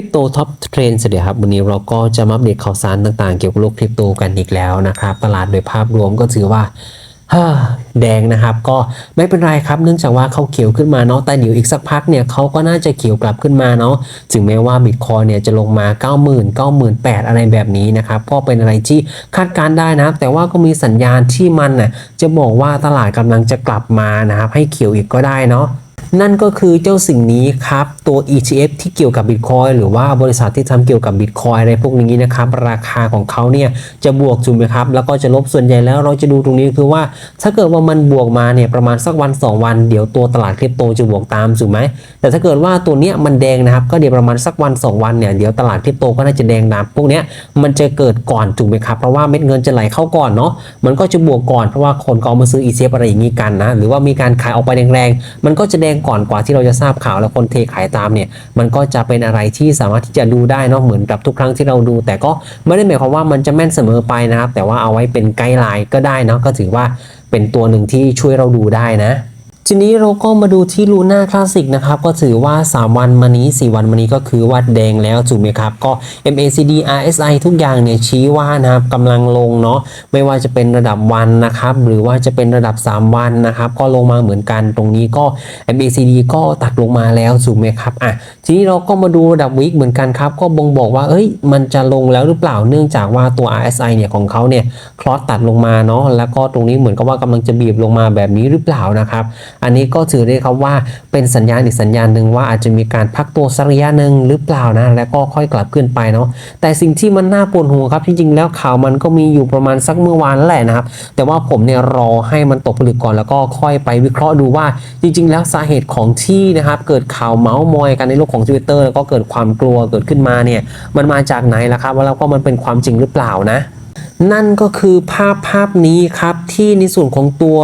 คริปโตท็อปเทรนด์สวัสดีครับ วันนี้เราก็จะมาอัปเดตข่าวสารต่างๆ เกี่ยวกับโลกคริปโตกันอีกแล้วนะครับ ตลาดโดยภาพรวมก็ถือว่าแดงนะครับก็ไม่เป็นไรครับเนื่องจากว่าเขาเขียวขึ้นมาเนาะแต่เดี๋ยวอีกสักพักเนี่ยเขาก็น่าจะเขียวกลับขึ้นมาเนาะถึงแม้ว่าบิตคอยเนี่ยจะลงมา 90,000 9 8 0 0อะไรแบบนี้นะครับก็เป็นอะไรที่คาดการได้นะครับ แต่ว่าก็มีสัญญาณที่มันน่ะจะบอกว่าตลาดกำลังจะกลับมานะครับให้เขียวอีกก็ได้เนาะ นั่นก็คือเจ้าสิ่งนี้ครับ ตัว ETF ที่เกี่ยวกับ Bitcoin หรือว่าบริษัทที่ทำเกี่ยวกับ Bitcoin อะไรพวกนี้นะครับ ราคาของเขาเนี่ยจะบวกถูกไหมครับ แล้วก็จะลบส่วนใหญ่แล้วเราจะดูตรงนี้คือว่า ถ้าเกิดว่ามันบวกมาเนี่ยประมาณสักวัน 2 วัน เดี๋ยวตัวตลาดคริปโตจะบวกตามถูกไหม แต่ถ้าเกิดว่าตัวเนี้ยมันแดงนะครับ ก็เดี๋ยวประมาณสักวัน 2 วันเนี่ยเดี๋ยวตลาดคริปโตก็น่าจะแดงตามพวกเนี้ยมันจะเกิดก่อนถูกไหมครับ เพราะว่าเม็ดเงินจะไหลเข้าก่อนเนาะ มันก็จะบวกก่อนเพราะว่าคนก็เอามาซื้อ ETF อะไรอย่างนี้กันนะ หรือว่ามีการขายออกไปแรงๆ มันก็จะแดงก่อนกว่าที่เราจะทราบข่าวแล้วคนเทขายตามเนี่ยมันก็จะเป็นอะไรที่สามารถที่จะดูได้เนาะเหมือนกับทุกครั้งที่เราดู แต่ก็ไม่ได้หมายความว่ามันจะแม่นเสมอไปนะครับ แต่ว่าเอาไว้เป็นไกด์ไลน์ก็ได้เนาะก็ถือว่าเป็นตัวหนึ่งที่ช่วยเราดูได้นะ ทีนี้เราก็มาดูที่ลูน่าคลาสสิกนะครับ ก็ถือว่า 3 วันมานี้ 4 วันมานี้ก็คือว่าแดงแล้วถูกไหมครับ ก็ MACD RSI ทุกอย่างเนี่ยชี้ว่านะครับกำลังลงเนาะไม่ว่าจะเป็นระดับวันนะครับ หรือว่าจะเป็นระดับ 3 วันนะครับ ก็ลงมาเหมือนกันตรงนี้ก็ MACD ก็ตัดลงมาแล้วถูกไหมครับอะทีนี้เราก็มาดูระดับวิกเหมือนกันครับ ก็บ่งบอกว่าเอ้ย มันจะลงแล้วหรือเปล่าเนื่องจากว่าตัว RSI เนี่ยของเขาเนี่ยคลอสตัดลงมาเนาะแล้วก็ตรงนี้เหมือนกับว่ากำลังจะบีบลงมาแบบนี้หรือเปล่านะครับอันนี้ก็ถือได้ครับว่าเป็นสัญญาณอีกสัญญาณหนึ่งว่าอาจจะมีการพักตัวสักระยะหนึ่งหรือเปล่านะ แล้วก็ค่อยกลับขึ้นไปเนาะแต่สิ่งที่มันน่าปวดหัวครับจริงๆแล้วข่าวมันก็มีอยู่ประมาณสักเมื่อวานนั่นแหละนะครับ แต่ว่าผมเนี่ยรอให้มันตกผลึกก่อนแล้วก็ค่อยไปวิเคราะห์ดูว่าจริง ๆ แล้วสาเหตุของที่นะครับเกิดข่าวเมาส์มอยกันในโลกของ Twitter แล้วก็เกิดความกลัวเกิดขึ้นมาเนี่ยมันมาจากไหนล่ะครับ แล้วก็มันเป็นความจริงหรือเปล่านะนั่นก็คือภาพภาพนี้ครับ ที่ในส่วนของตัว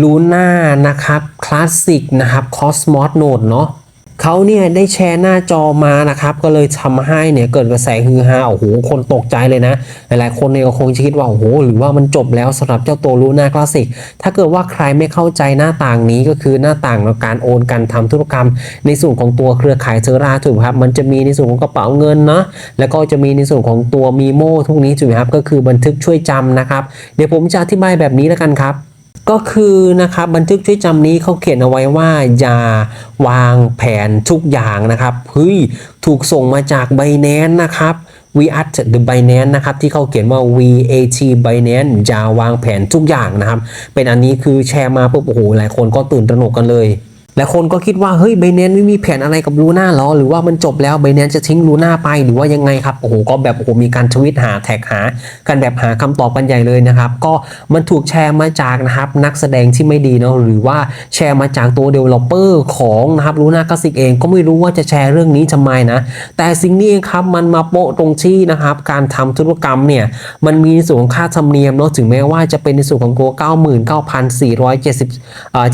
ลูน่านะครับคลาสสิกนะครับคอสมอสโนดเนาะ เขาเนี่ยได้แชร์หน้าจอมานะครับ ก็เลยทำให้เนี่ยเกิดกระแสฮือฮาโอ้โหคนตกใจเลยนะ หลายๆคนเนี่ยก็คงจะคิดว่าโอ้โหหรือว่ามันจบแล้วสำหรับเจ้าตัว Luna Classic ถ้าเกิดว่าใครไม่เข้าใจหน้าต่างนี้ก็คือหน้าต่างในการโอนการทำธุรกรรม ในส่วนของตัวเครือข่ายเทอร่าถูกไหมครับมันจะมีในส่วนของกระเป๋าเงินเนาะแล้วก็จะมีในส่วนของตัวมีโมทุกนี้ถูกไหมครับก็คือบันทึกช่วยจำนะครับ เดี๋ยวผมจะอธิบายแบบนี้แล้วกันครับ ก็คือนะครับบันทึกช่วยจำนี้เขาเขียนเอาไว้ว่าอย่าวางแผนทุกอย่างนะครับเฮ้ยถูกส่งมาจากไบแนนนะครับ we at the Binance นะครับที่เขาเขียนว่า VAT Binance อย่าวางแผนทุกอย่างนะครับ เป็นอันนี้คือแชร์มาปุ๊บโอ้โหหลายคนก็ตื่นตระหนกกันเลย และคนก็คิดว่าเฮ้ย b บ n a n c e ไม่มีแผนอะไรกับลูน่าหรอ หรือว่ามันจบแล้ว b บ n a n c e จะทิ้งลูน่าไปหรือว่ายังไงครับโอ้โหก็แบบโอ้โหมีการทวิตหาแท็กหากันแบบหาคำตอบกันใหญ่เลยนะครับ ก็มันถูกแชร์มาจากนะครับนักแสดงที่ไม่ดีเนาะหรือว่าแชร์มาจากตัว developer ของนะครับลูน่าคลาสสิกเองก็ไม่รู้ว่าจะแชร์เรื่องนี้ทำไมนะแต่สิ่งนี้ครับมันมาโปะตรงที่นะครับการทำธุรกรรมเนี่ยมันมีส่วนของค่าธรรมเนียมเนาะถึงแม้ว่าจะเป็นในส่วนของตัว99,470อ่า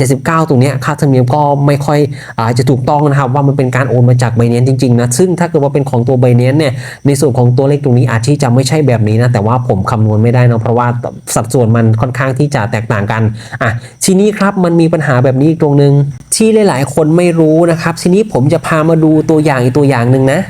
79ตรงเนี้ยค่าธรรมเนียมก็ไม่ค่อยอาจะถูกต้องนะครับว่ามันเป็นการโอนมาจากไบเนนจริงๆนะซึ่งถ้าเกิดว่าเป็นของตัวไบเนนเนี่ยในส่วนของตัวเลขตรงนี้อาจที่จะไม่ใช่แบบนี้นะแต่ว่าผมคำนวณไม่ได้นะเพราะว่าสัดส่วนมันค่อนข้างที่จะแตกต่างกันอะทีนี้ครับมันมีปัญหาแบบนี้อีกตรงนึงที่หลายๆ คนไม่รู้นะครับ ทีนี้ผมจะพามาดูตัวอย่างอีกตัวอย่างหนึ่งนะ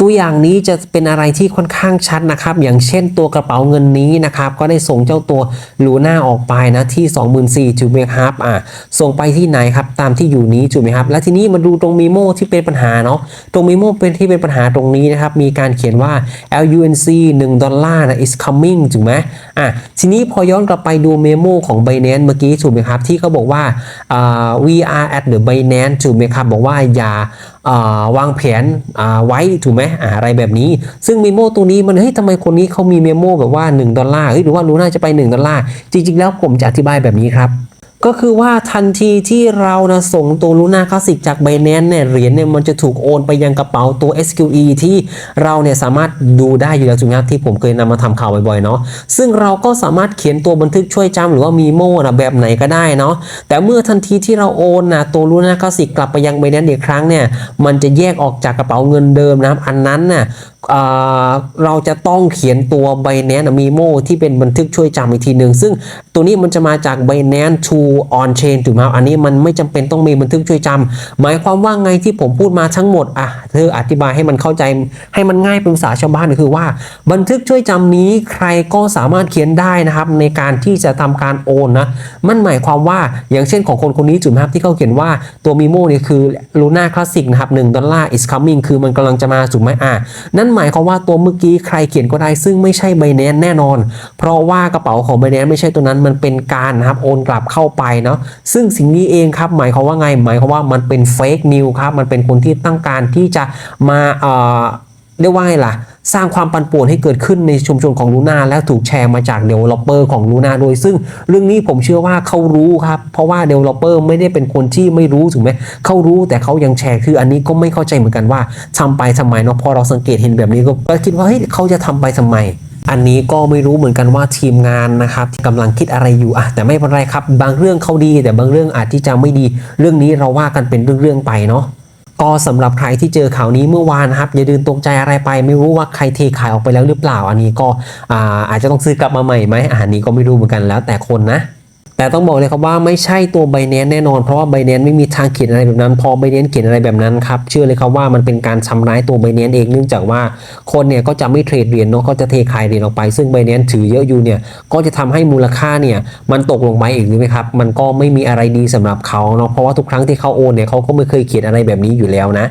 ตัวอย่างนี้จะเป็นอะไรที่ค่อนข้างชัดนะครับ อย่างเช่นตัวกระเป๋าเงินนี้นะครับ ก็ได้ส่งเจ้าตัวลูน่าออกไปนะที่ 24,000ถูกไหมครับอ่าส่งไปที่ไหนครับตามที่อยู่นี้ถูกไหมครับ และทีนี้มาดูตรงมีโมที่เป็นปัญหาเนาะตรงมีโมเป็นที่เป็นปัญหาตรงนี้นะครับ มีการเขียนว่า LUNC 1ดอลลาร์นะ is coming ถูกไหมอะทีนี้พอย้อนกลับไปดูเมโมของ Binance เมื่อกี้ถูกไหมครับที่เขาบอกว่า we are at the Binance ถูกไหมครับบอกว่าอย่าวางแผนไว้ถูกไหมอะไรแบบนี้ ซึ่งเมโมตัวนี้มันเฮ้ยทำไมคนนี้เขามีเมโมแบบว่า 1 ดอลลาร์หรือว่ารู้น่าจะไป 1 ดอลลาร์จริงๆแล้วผมจะอธิบายแบบนี้ครับ ก็คือว่าทันทีที่เรานะส่งตัวลูน่าคลาสสิกจาก b บ n a n c e เนี่ยเหรียญเนี่ยมันจะถูกโอนไปยังกระเป๋าตัว SQE ที่เราเนี่ยสามารถดูได้อยู่แล้วถูกไหมครับที่ผมเคยนำมาทำข่าวบ่อยๆเนาะซึ่งเราก็สามารถเขียนตัวบันทึกช่วยจำหรือว่ามีโมนะแบบไหนก็ได้เนาะแต่เมื่อทันทีที่เราโอนนะตัวลูน่าคลาสสิกกลับไปยัง b บ n a n c e อีกครั้งเนี่ยมันจะแยกออกจากกระเป๋าเงินเดิมนะครับอันนั้นน่ะอ่าเราจะต้องเขียนตัว Binance Memo ที่เป็นบันทึกช่วยจำอีกทีหนึ่งซึ่งตัวนี้มันจะมาจาก Binance to on chain ถูกไหมครับอันนี้มันไม่จำเป็นต้องมีบันทึกช่วยจำหมายความว่าไงที่ผมพูดมาทั้งหมดอะเธออธิบายให้มันเข้าใจให้มันง่ายเป็นภาษาชาวบ้านก็คือว่า บันทึกช่วยจำนี้ใครก็สามารถเขียนได้นะครับในการที่จะทำการโอนนะมันหมายความว่าอย่างเช่นของคนคนนี้จุดครับที่เขาเขียนว่าตัว Memo เนี่ยคือ Luna Classic นะครับ1ดอลลาร์ is coming คือมันกำลังจะมาถูกไหมอะนั่นหมายความว่าตัวเมื่อกี้ใครเขียนก็ได้ซึ่งไม่ใช่ไบแนนแน่นอน เพราะว่ากระเป๋าของไบแนนไม่ใช่ตัวนั้นมันเป็นการนะครับโอนกลับเข้าไปเนาะซึ่งสิ่งนี้เองครับหมายความว่าไงหมายความว่ามันเป็นเฟกนิวครับมันเป็นคนที่ตั้งการที่จะมาเอ่อ เรียกว่าไงล่ะ สร้างความปั่นป่วนให้เกิดขึ้นในชุมชนของลูน่าแล้วถูกแชร์มาจาก Developer ของลูน่าโดย ซึ่งเรื่องนี้ผมเชื่อว่าเขารู้ครับ เพราะว่า Developer ไม่ได้เป็นคนที่ไม่รู้ถูกไหมเขารู้แต่เขายังแชร์คืออันนี้ก็ไม่เข้าใจเหมือนกันว่าทำไปทำไมเนาะพอเราสังเกตเห็นแบบนี้ก็คิดว่าเฮ้ยเขาจะทำไปทำไมอันนี้ก็ไม่รู้เหมือนกันว่าทีมงานนะครับที่กำลังคิดอะไรอยู่อะแต่ไม่เป็นไรครับ บางเรื่องเขาดี แต่บางเรื่องอาจที่จะไม่ดี เรื่องนี้เราว่ากันเป็นเรื่องๆไปเนาะ ก็สำหรับใครที่เจอข่าวนี้เมื่อวานนะครับ อย่าดืนตกใจอะไรไป ไม่รู้ว่าใครเทขายออกไปแล้วหรือเปล่า อันนี้ก็อาอาจจะต้องซื้อกลับมาใหม่ไหมอันนี้ก็ไม่รู้เหมือนกันแล้วแต่คนนะ แต่ต้องบอกเลยครับว่าไม่ใช่ตัว b บ n a n c e แน่นอนเพราะว่า b บ n a n c e ไม่มีทางเขียนอะไรแบบนั้น พอ b บ n a n c e เขียนอะไรแบบนั้นครับเชื่อเลยครับว่ามันเป็นการทำร้ายตัว b บ n a n c e เองเนื่องจากว่าคนเนี่ยก็จะไม่เทรดเหรียญเนาะก็จะเทขายเหรียญออกไป ซึ่ง b บ n a n c e ถือเยอะอยู่เนี่ยก็จะทำให้มูลค่าเนี่ยมันตกลงไปอีกหรือไหมครับมันก็ไม่มีอะไรดีสำหรับเขาเนาะเพราะว่าทุกครั้งที่เขาโอนเนี่ยเขาก็ไม่เคยเขียนอะไรแบบนี้อยู่แล้วนะ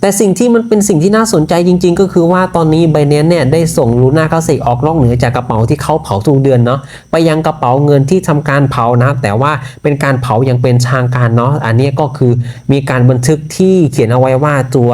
แต่สิ่งที่มันเป็นสิ่งที่น่าสนใจจริง ๆ ก็คือว่าตอนนี้ b บ n a n c e เนี่ยได้ส่งลูน่าคลาสสิกออกนอกเหนือจากกระเป๋าที่เขาเผาทุกเดือนเนาะไปยังกระเป๋าเงินที่ทำการเผานะ แต่ว่าเป็นการเผาอย่างเป็นทางการเนาะอันนี้ก็คือมีการบันทึกที่เขียนเอาไว้ว่าตัว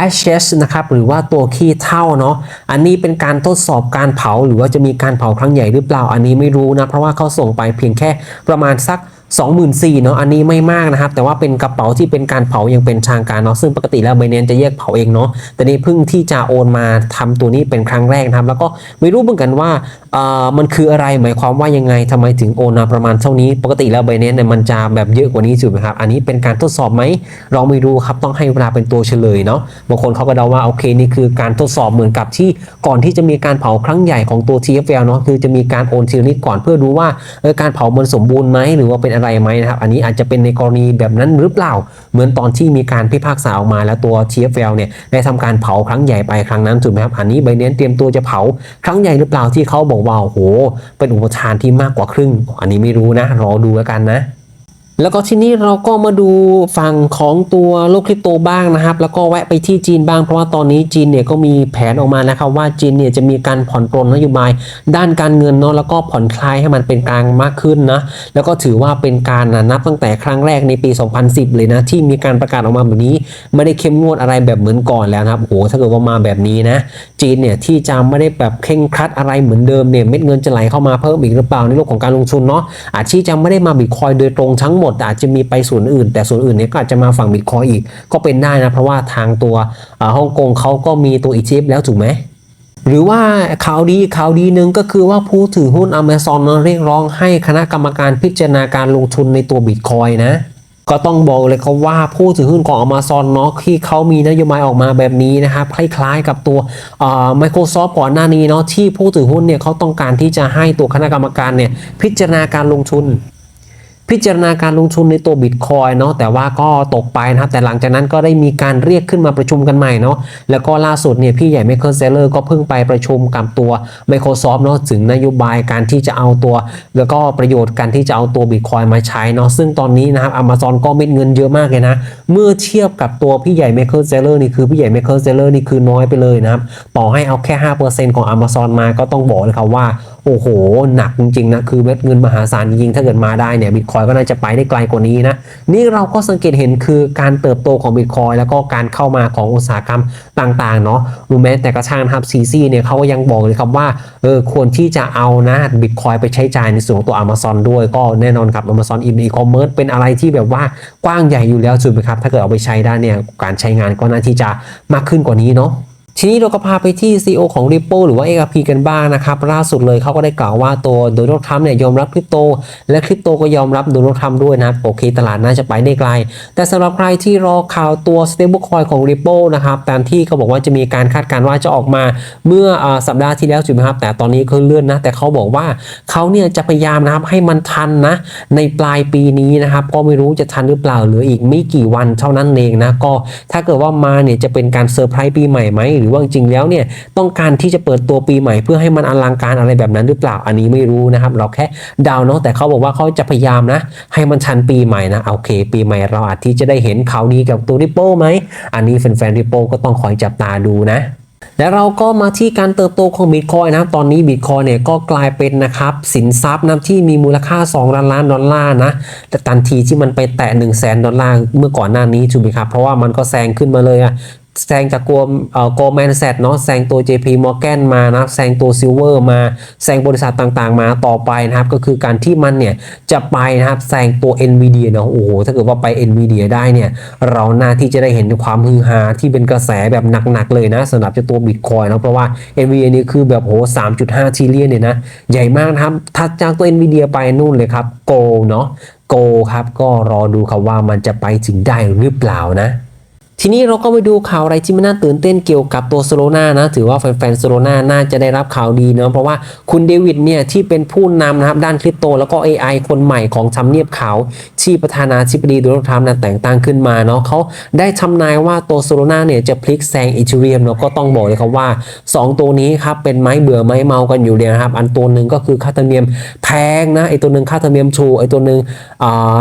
ashes นะครับหรือว่าตัวขี้เท่าเนาะอันนี้เป็นการทดสอบการเผาหรือว่าจะมีการเผาครั้งใหญ่หรือเปล่าอันนี้ไม่รู้นะเพราะว่าเขาส่งไปเพียงแค่ประมาณสัก 24,000เนาะอันนี้ไม่มากนะครับ แต่ว่าเป็นกระเป๋าที่เป็นการเผาย่างเป็นทางการเนาะซึ่งปกติแล้วไบเนนจะแยกเผาเองเนาะแต่นี่เพิ่งที่จะโอนมาทำตัวนี้เป็นครั้งแรกนะครับ แล้วก็ไม่รู้เหมือนกันว่าเอ่อมันคืออะไรหมายความว่ายังไงทำไมถึงโอนมาประมาณเท่านี้ ปกติแล้วไบเนนเนี่ยมันจะแบบเยอะกว่านี้ถูกไหมครับอันนี้เป็นการทดสอบไหมเราไม่รู้ครับต้องให้เวลาเป็นตัวเฉลยเนาะบางคนเขาก็เดาว่าโอเคนี่คือการทดสอบเหมือนกับที่ก่อนที่จะมีการเผาครั้งใหญ่ของตัว TFL เนาะคือจะมีการโอนทีละนิดก่อนเพื่อดูว่าการเผามันสมบูรณ์ไหมหรือว่าเป็นอะไรไหมนะครับ อันนี้อาจจะเป็นในกรณีแบบนั้นหรือเปล่า เหมือนตอนที่มีการพิพากษาออกมาแล้วตัว TFL เนี่ยได้ทำการเผาครั้งใหญ่ไปครั้งนั้นถูกไหมครับ อันนี้ไบเนนเตรียมตัวจะเผาครั้งใหญ่หรือเปล่าที่เขาบอกว่าโอ้โห เป็นอุปทานที่มากกว่าครึ่ง อันนี้ไม่รู้นะ รอดูแล้วกันนะ แล้วก็ที่นี้เราก็มาดูฝั่งของตัวโลกคริปโตบ้างนะครับ แล้วก็แวะไปที่จีนบ้างเพราะว่าตอนนี้จีนเนี่ยก็มีแผนออกมานะครับว่าจีนเนี่ยจะมีการผ่อนปรนนโยบาย ด้านการเงินเนาะแล้วก็ผ่อนคลายให้มันเป็นกลางมากขึ้นนะแล้วก็ถือว่าเป็นการนับตั้งแต่ครั้งแรกในปี 2010 เลยนะที่มีการประกาศออกมาแบบนี้ ไม่ได้เข้มงวดอะไรแบบเหมือนก่อนแล้วนะครับโอ้โหถ้าเกิดว่ามาแบบนี้นะ จีนเนี่ยที่จะไม่ได้แบบเคร่งครัดอะไรเหมือนเดิมเนี่ยเม็ดเงินจะไหลเข้ามาเพิ่มอีกหรือเปล่าในโลกของการลงทุนเนาะอาจที่จะไม่ได้มาบิตคอยโดยตรงทั้งหมดแต่อาจจะมีไปส่วนอื่น แต่ส่วนอื่นเนี่ยก็อาจจะมาฝั่งบิตคอยอีกก็เป็นได้นะเพราะว่าทางตัวฮ่องกงเขาก็มีตัว ETF แล้วถูกไหมหรือว่าข่าวดีข่าวดีหนึ่งก็คือว่าผู้ถือหุ้น Amazon เรียกร้องให้คณะกรรมการพิจารณาการลงทุนในตัวบิตคอยนะ ก็ต้องบอกเลยครับว่าผู้ถือหุ้นของ Amazon เนาะที่เขามีนโยบายออกมาแบบนี้นะครับคล้ายๆกับตัว Microsoft ก่อนหน้านี้เนาะที่ผู้ถือหุ้นเนี่ยเขาต้องการที่จะให้ตัวคณะกรรมการเนี่ยพิจารณาการลงทุน พิจารณาการลงทุนในตัวบิตคอยเนาะแต่ว่าก็ตกไปนะครับแต่หลังจากนั้นก็ได้มีการเรียกขึ้นมาประชุมกันใหม่เนาะแล้วก็ล่าสุดเนี่ยพี่ใหญ่ Michael Saylor ก็เพิ่งไปประชุมกับตัว Microsoft เนาะถึงนโยบายการที่จะเอาตัว แล้วก็ประโยชน์การที่จะเอาตัวบิตคอยมาใช้เนาะซึ่งตอนนี้นะครับ Amazon ก็เม็ดเงินเยอะมากเลยนะ เมื่อเทียบกับตัวพี่ใหญ่ Michael Saylor นี่คือพี่ใหญ่ Michael Saylor นี่คือน้อยไปเลยนะครับต่อให้เอาแค่ 5%ของ Amazon มาก็ต้องบอกเลยครับว่าโอ้โหหนักจริงๆนะคือเม็ดเงินมหาศาลจริงถ้าเกิดมาได้เนี่ยบิตคอยก็น่าจะไปได้ไกลกว่านี้นะ นี่เราก็สังเกตเห็นคือการเติบโตของบิตคอยแล้วก็การเข้ามาของอุตสาหกรรมต่างๆเนาะรู้ไหมแต่กระช่างครับซีซีเนี่ยเขาก็ยังบอกเลยครับว่าเออควรที่จะเอานะบิตคอยไปใช้จ่ายในส่วนของตัว Amazon ด้วยก็แน่นอนครับ Amazon in e-commerce เป็นอะไรที่แบบว่ากว้างใหญ่อยู่แล้วถูกไหมครับ ถ้าเกิดเอาไปใช้ได้เนี่ยการใช้งานก็น่าที่จะมากขึ้นกว่านี้เนาะ ทีนี้เราก็พาไปที่ CEO ของ Ripple หรือว่า XRP กันบ้างนะครับ ล่าสุดเลยเขาก็ได้กล่าวว่าตัวโดนัลด์ทรัมป์เนี่ยยอมรับคริปโต และคริปโตก็ยอมรับโดนัลด์ทรัมป์ด้วยนะครับโอเค ตลาดน่าจะไปได้ไกล แต่สำหรับใครที่รอข่าวตัว stablecoin ของ Ripple นะครับตามที่เขาบอกว่าจะมีการคาดการณ์ว่าจะออกมาเมื่ออสัปดาห์ที่แล้วใช่ไหมครับ แต่ตอนนี้คือเลื่อนนะ แต่เขาบอกว่าเขาเนี่ยจะพยายามนะครับให้มันทันนะในปลายปีนี้นะครับก็ไม่รู้จะทันหรือเปล่าเหลืออีกไม่กี่วันเท่านั้นเองนะก็ถ้าเกิดว่ามาเนี่ยจะเป็นการเซอร์ไพรส์ปีใหม่ไหมหรือว่าจริงแล้วเนี่ยต้องการที่จะเปิดตัวปีใหม่ เพื่อให้มันอลังการอะไรแบบนั้นหรือเปล่าอันนี้ไม่รู้นะครับ เราแค่เดาเนาะแต่เขาบอกว่าเขาจะพยายามนะ ให้มันทันปีใหม่นะโอเค ปีใหม่เราอาจที่จะได้เห็นข่าวดีกับตัวริปโป้ไหมอันนี้แฟนๆริปโป้ก็ต้องคอยจับตาดูนะและเราก็มาที่การเติบโตของบิตคอยนะครับ ตอนนี้บิตคอยเนี่ยก็กลายเป็นนะครับสินทรัพย์นะที่มีมูลค่า 2 ล้านล้านดอลลาร์นะ แต่ทันทีที่มันไปแตะ1 0 0 0 0แสนดอลลาร์เมื่อก่อนหน้านี้ถูกไหมครับ เพราะว่ามันก็แซงขึ้นมาเลยอะ แซงจากกัวโกลแมนแซดเนาะแซงตัว JP Morgan มานะแซงตัวซิลเวอร์มาแซงบริษัทต่างๆ มาต่อไปนะครับ ก็คือการที่มันเนี่ยจะไปนะครับแซงตัว NVIDIA เนาะโอ้โหถ้าเกิดว่าไป NVIDIA ได้เนี่ย เราหน่าที่จะได้เห็นความฮือฮาที่เป็นกระแสแบบหนักๆเลยนะสำหรับจ้าตัวบิตคอยนะเพราะว่า NVIDIA นี่คือแบบโห3.5ทีเลียนเนี่ยนะใหญ่มากนะครับถัดจากตัว NVIDIA ไปนู่นเลยครับโกเนาะโกครับก็รอดูครับว่ามันจะไปถึงได้หรือเปล่านะ ทีนี้เราก็ไปดูข่าวอะไรที่มันน่าตื่นเต้นเกี่ยวกับตัวโซโลนานะ ถือว่าแฟนๆโซโลนาน่าจะได้รับข่าวดีเนาะเพราะว่าคุณเดวิดเนี่ยที่เป็นผู้นำนะครับด้านคริปโต แล้วก็ AI คนใหม่ของทำเนียบขาวที่ประธานาธิบดีโดนัลด์ทรัมป์นั้นแต่งตั้งขึ้นมาเนาะเขาได้ทำนายว่าตัวโซโลนาเนี่ยจะพลิกแซงอีเทเรียมเนาะก็ต้องบอกเลยครับว่า 2 ตัวนี้ครับเป็นไม้เบื่อไม้เมากันอยู่เดียนะครับอันตัวหนึ่งก็คือค่าธรรมเนียมแพงนะไอตัวหนึ่งค่าธรรมเนียมถูไอตัวหนึ่ง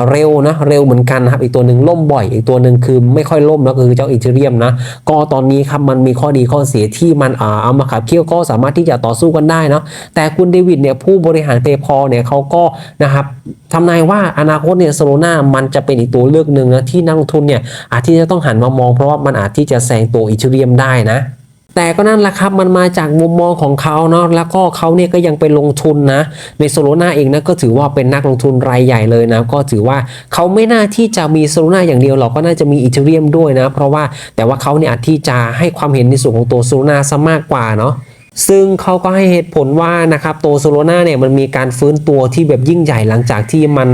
เร็วนะเร็วเหมือนกันนะครับอีกตัวหนึ่งล่มบ่อยอีกตัวหนึ่งคือไม่ค่อยล่มแล้วก็คือเจ้าอีเทเรียมนะก็ตอนนี้ครับมันมีข้อดีข้อเสียที่มันเอามาขับเคี่ยวก็สามารถที่จะต่อสู้กันได้เนาะแต่คุณเดวิดเนี่ยผู้บริหารเ a พอเนี่ยเขาก็นะครับทำนายว่าอนาคตเนี่ยโซโลนามันจะเป็นอีกตัวเลือกหนึ่งนะที่นักลงทุนเนี่ยอาจที่จะต้องหันมามองเพราะว่ามันอาจที่จะแซงตัวอีเทเรียมได้นะ แต่ก็นั่นแหละครับมันมาจากมุมมองของเขาเนาะแล้วก็เขาเนี่ยก็ยังไปลงทุนนะในโซโลนาเองนะก็ถือว่าเป็นนักลงทุนรายใหญ่เลยนะก็ถือว่าเขาไม่น่าที่จะมีโซโลนาอย่างเดียวหรอกก็น่าจะมีอีเทเรียมด้วยนะเพราะว่าแต่ว่าเขาเนี่ยอาจที่จะให้ความเห็นในส่วนของตัวโซโลนาซะมากกว่าเนาะ ซึ่งเขาก็ให้เหตุผลว่านะครับตัวโซโลนาเนี่ยมันมีการฟื้นตัวที่แบบยิ่งใหญ่หลังจากที่มัน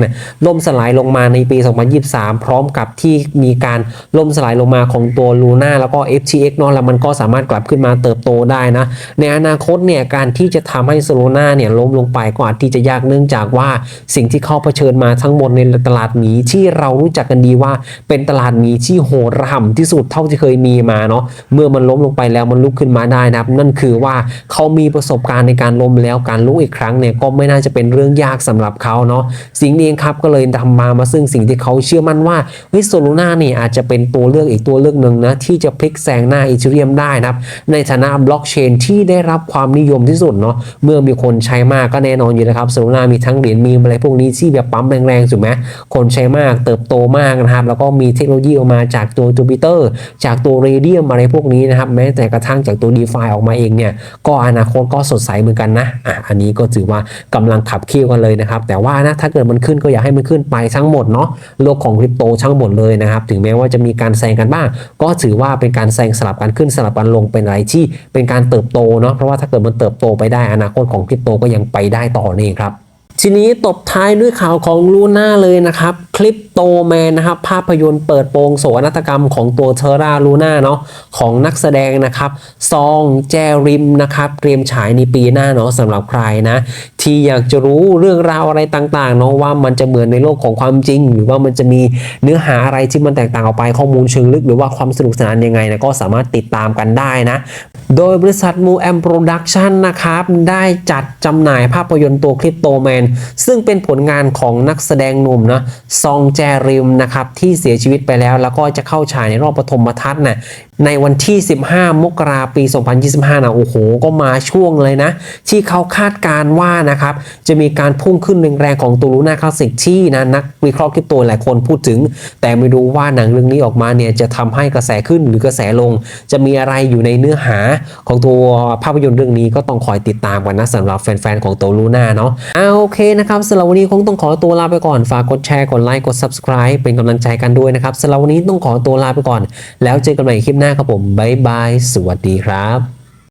ล่มสลายลงมาในปี 2023 พร้อมกับที่มีการล่มสลายลงมาของตัวลูน่าแล้วก็ FTX เนาะแล้วมันก็สามารถกลับขึ้นมาเติบโตได้นะในอนาคตเนี่ยการที่จะทำให้โซโลนาเนี่ยล้มลงไปก็อาจที่จะยากเนื่องจากว่าสิ่งที่เขาเผชิญมาทั้งหมดในตลาดหมีที่เรารู้จักกันดีว่าเป็นตลาดหมีที่โหดระห่ำที่สุดเท่าที่เคยมีมาเนาะเมื่อมันล้มลงไปแล้วมันลุกขึ้นมาได้นะครับนั่นคือว่าเขามีประสบการณ์ในการล้มแล้วการลุกอีกครั้งเนี่ยก็ไม่น่าจะเป็นเรื่องยากสำหรับเขาเนาะสิ่งนี้เองครับก็เลยทำมามาซึ่งสิ่งที่เขาเชื่อมั่นว่าเฮ้ยโซลูน่าเนี่ยอาจจะเป็นตัวเลือกอีกตัวเลือกหนึ่งนะที่จะพลิกแซงหน้าอีเทเรียมได้นะครับในฐานะบล็อกเชนที่ได้รับความนิยมที่สุดเนาะเมื่อมีคนใช้มากก็แน่นอนอยู่นะครับโซลูน่ามีทั้งเหรียญมีอะไรพวกนี้ที่แบบปั๊มแรงๆถูกไหมคนใช้มากเติบโตมากนะครับแล้วก็มีเทคโนโลยีออกมาจากตัวจูปิเตอร์จากตัวเรเดียมอะไรพวกนี้นะครับแม้แต่กระทั่งจากตัว d e f i ออกมาเองเนี่ยก็อนาคตก็สดใสเหมือนกันนะอะอันนี้ก็ถือว่ากำลังขับเคี่ยวกันเลยนะครับ แต่ว่านะถ้าเกิดมันขึ้นก็อยากให้มันขึ้นไปทั้งหมดเนาะโลกของคริปโตทั้งหมดเลยนะครับ ถึงแม้ว่าจะมีการแซงกันบ้าง ก็ถือว่าเป็นการแซงสลับกันขึ้นสลับกันลงเป็นอะไรที่เป็นการเติบโตเนาะเพราะว่าถ้าเกิดมันเติบโตไปได้อนาคตของคริปโตก็ยังไปได้ต่อนี่ครับ ทีนี้ตบท้ายด้วยข่าวของลูน่าเลยนะครับ คลิปโตแมนนะครับ ภาพยนตร์เปิดโปงโศกนาฏกรรมของตัวเทอร่าลูน่าเนาะของนักแสดงนะครับ ซองแจริมนะครับ เตรียมฉายในปีหน้าเนาะสำหรับใครนะ ที่อยากจะรู้เรื่องราวอะไรต่างๆเนาะว่ามันจะเหมือนในโลกของความจริง หรือว่ามันจะมีเนื้อหาอะไรที่มันแตกต่างออกไปข้อมูลเชิงลึก หรือว่าความสนุกสนานยังไงนะก็สามารถติดตามกันได้นะโดยบริษัทมูแอมโปรดักชันนะครับได้จัดจำหน่ายภาพยนตร์ตัวคลิปโตแมนซึ่งเป็นผลงานของนักแสดงหนุ่มนะซองแจริมนะครับที่เสียชีวิตไปแล้ว แล้วก็จะเข้าฉายในรอบปฐมทัศน์นะในวันที่ 15 มกราปี 2025 นะ โอ้โห ก็มาช่วงเลยนะ ที่เขาคาดการว่านะครับ จะมีการพุ่งขึ้นแรงๆของตัวลูน่าคลาสสิกที่นะ นักวิเคราะห์คริปโตหลายคนพูดถึง แต่ไม่รู้ว่าหนังเรื่องนี้ออกมาเนี่ย จะทำให้กระแสขึ้นหรือกระแสลง จะมีอะไรอยู่ในเนื้อหาของตัวภาพยนตร์เรื่องนี้ก็ต้องคอยติดตามกันนะสำหรับแฟนๆ ของตัวลูน่าเนาะเอาโอเคนะครับสำหรับวันนี้คงต้องขอตัวลาไปก่อนฝากกดแชร์กดไลค์กด subscribe เป็นกำลังใจกันด้วยนะครับสำหรับวันนี้ต้องขอตัวลาไปก่อน แล้วเจอกันใหม่คลิปหน้าหน้าครับผมบ๊ายบาย สวัสดีครับ